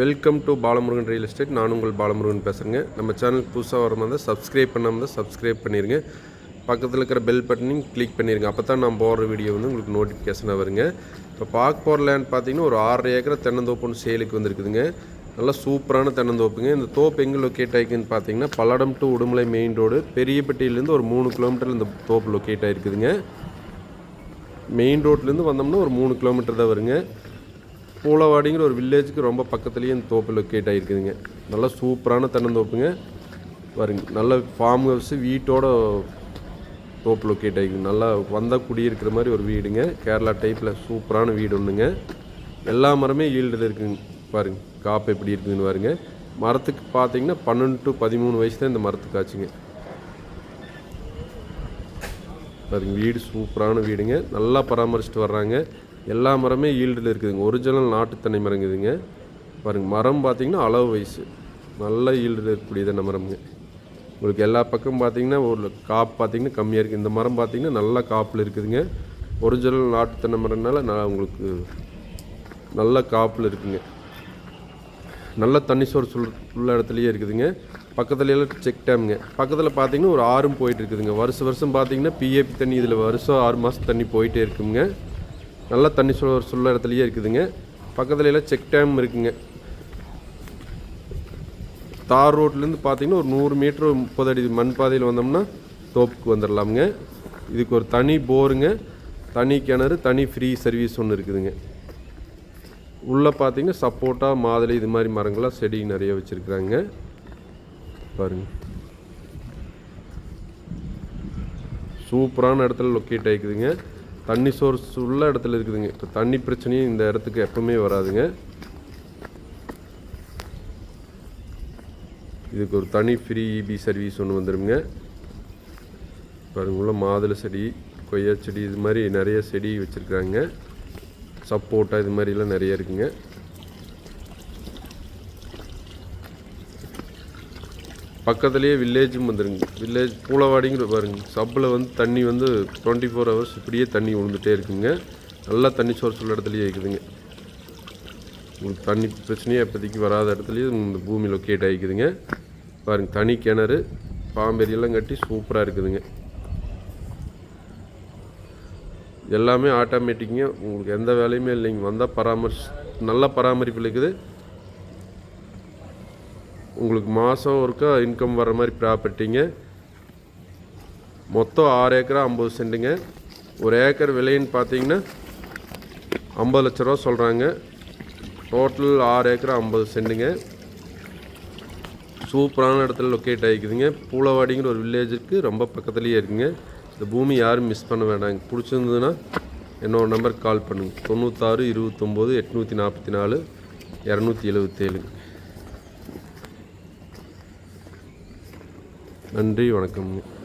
Welcome to Balamurugan real estate நான் உங்கள் பாலமுருகன் பேசுகிறேங்க நம்ம சேனல் புதுசாக வர மாதிரி சப்ஸ்கிரைப் பண்ணாமல் தான் சப்ஸ்கிரைப் பண்ணிடுங்க பக்கத்தில் இருக்கிற பெல் பட்டனையும் கிளிக் பண்ணிடுங்க அப்போ தான் நான் போடுற வீடியோ வந்து உங்களுக்கு நோட்டிஃபிகேஷனாக வருங்க. இப்போ பார்க்க போகிற லேண்ட் பார்த்தீங்கன்னா ஒரு ஆறரை ஏக்கர் தென்னந்தோப்பு ஒன்று சேலுக்கு வந்திருக்குதுங்க. நல்லா சூப்பரான தென்னந்தோப்புங்க. இந்த தோப்பு எங்கே லொக்கேட் ஆகிக்குன்னு பார்த்தீங்கன்னா Palladam to Udumalai main road பெரியப்பட்டியிலேருந்து ஒரு மூணு கிலோமீட்டர் இந்த தோப்பு லொக்கேட் ஆகிருக்குதுங்க மெயின் ரோட்லேருந்து வந்தோம்னா ஒரு மூணு கிலோமீட்டர் தான் வருங்க. பூலவாடிங்கிற ஒரு வில்லேஜுக்கு ரொம்ப பக்கத்துலேயே இந்த தோப்பு லொக்கேட் ஆகிருக்குதுங்க நல்லா சூப்பரான தென்னந்தோப்புங்க வருங்க நல்ல ஃபார்ம் ஹவுஸு வீட்டோட தோப்பு லொக்கேட் ஆகிருக்கு நல்லா வந்தால் குடியிருக்கிற மாதிரி ஒரு வீடுங்க. கேரளா டைப்பில் சூப்பரான வீடு ஒன்றுங்க எல்லா மரமே ஈல்டில் இருக்குங்க. பாருங்க காப்பு எப்படி இருக்குதுன்னு பாருங்க. மரத்துக்கு பார்த்தீங்கன்னா பன்னெண்டு டு பதிமூணு வயசு தான் இந்த மரத்துக்கு ஆச்சுங்க. பாருங்க வீடு சூப்பரான வீடுங்க. நல்லா பராமரிச்சுட்டு வர்றாங்க. எல்லா மரமே ஈல்டில் இருக்குதுங்க. ஒரிஜினல் நாட்டு தென்னை மரங்குதுங்க பாருங்க மரம் பார்த்தீங்கன்னா அளவு வயசு. நல்ல ஈல்டில் இருக்கக்கூடிய தென்னை மரம்ங்க. உங்களுக்கு எல்லா பக்கம் பார்த்தீங்கன்னா ஒரு காப்பு பார்த்தீங்கன்னா கம்மியாக இருக்குது இந்த மரம் பார்த்தீங்கன்னா நல்ல காப்பில் இருக்குதுங்க. ஒரிஜினல் நாட்டு தென்னை மரம்னால நான் உங்களுக்கு நல்ல காப்பில் இருக்குங்க. நல்ல தண்ணி சோர்ஸ் உள்ள உள்ள இடத்துலையே இருக்குதுங்க. பக்கத்துல எல்லாம் செக் டேம்ங்க. பக்கத்தில் பார்த்தீங்கன்னா ஒரு ஆறும் போயிட்டு இருக்குதுங்க. வருஷம் வருஷம் பார்த்தீங்கன்னா பிஏபி தண்ணி இதில் வருஷம் ஆறு மாதம் தண்ணி போயிட்டே இருக்குங்க. நல்ல தண்ணி சுழ சுள்ள இடத்துலையே இருக்குதுங்க. பக்கத்துல எல்லாம் செக் டேம் இருக்குங்க. தார் ரோட்லேருந்து பார்த்தீங்கன்னா ஒரு நூறு மீட்ரு முப்பது அடி மண் பாதையில் வந்தோம்னா தோப்புக்கு வந்துடலாமுங்க இதுக்கு ஒரு தனி போருங்க. தனி கிணறு தனி ஃப்ரீ சர்வீஸ் ஒன்று இருக்குதுங்க. உள்ளே பார்த்தீங்கன்னா சப்போட்டா மாதுளை இது மாதிரி மரங்கள்லாம் செடி நிறைய வச்சுருக்குறாங்க. பாருங்க. சூப்பரான இடத்துல லொக்கேட் ஆகிக்குதுங்க தண்ணி சோர்ஸ் உள்ள இடத்துல இருக்குதுங்க. இப்போ தண்ணி பிரச்சனையும் இந்த இடத்துக்கு எப்பவுமே வராதுங்க. இதுக்கு ஒரு தனி ஃப்ரீ இபி சர்வீஸ் ஒன்று வந்துடுங்க பாருங்க மாதுளை செடி கொய்யா செடி இது மாதிரி நிறைய செடி வச்சுருக்காங்க. சப்போட்டா இது மாதிரிலாம் நிறைய இருக்குங்க. பக்கத்துலேயே வில்லேஜும் வந்துருங்க. வில்லேஜ் பூலவாடிங்கிற பாருங்க. சப்பில் வந்து தண்ணி வந்து டுவெண்ட்டி ஃபோர் ஹவர்ஸ் இப்படியே தண்ணி விழுந்துட்டே இருக்குங்க. நல்லா தண்ணி சோர்ஸ் உள்ள இடத்துலையே இருக்குதுங்க உங்களுக்கு தண்ணி பிரச்சனையே இப்போதைக்கு வராத இடத்துலையே இந்த பூமி லொக்கேட் ஆகிக்குதுங்க. பாருங்க தனி கிணறு பாம்பேரியெல்லாம் கட்டி சூப்பராக இருக்குதுங்க. எல்லாமே ஆட்டோமேட்டிக்குங்க உங்களுக்கு எந்த வேலையுமே இல்லைங்க. வந்தால் பராமரிச்சு நல்ல பராமரிப்பு இருக்குது. உங்களுக்கு மாதம் ஒருக்கா இன்கம் வர மாதிரி ப்ராப்பர்ட்டிங்க மொத்தம் ஆறு ஏக்கரா ஐம்பது சென்ட்டுங்க. ஒரு ஏக்கர் விலைன்னு பார்த்தீங்கன்னா ஐம்பது லட்ச ரூபா சொல்கிறாங்க டோட்டல் ஆறு ஏக்கரா ஐம்பது சென்ட்டுங்க. சூப்பரான இடத்துல லொக்கேட் ஆகிக்குதுங்க. பூலவாடிங்கிற ஒரு வில்லேஜுக்கு ரொம்ப பக்கத்துலேயே இருக்குங்க. இந்த பூமி யாரும் மிஸ் பண்ண வேண்டாங்க பிடிச்சிருந்ததுன்னா என்னோட நம்பருக்கு கால் பண்ணுங்கள் தொண்ணூத்தாறு இருபத்தொம்போது எட்நூற்றி நாற்பத்தி நாலு இரநூத்தி எழுபத்தேழுங்க நன்றி வணக்கம்.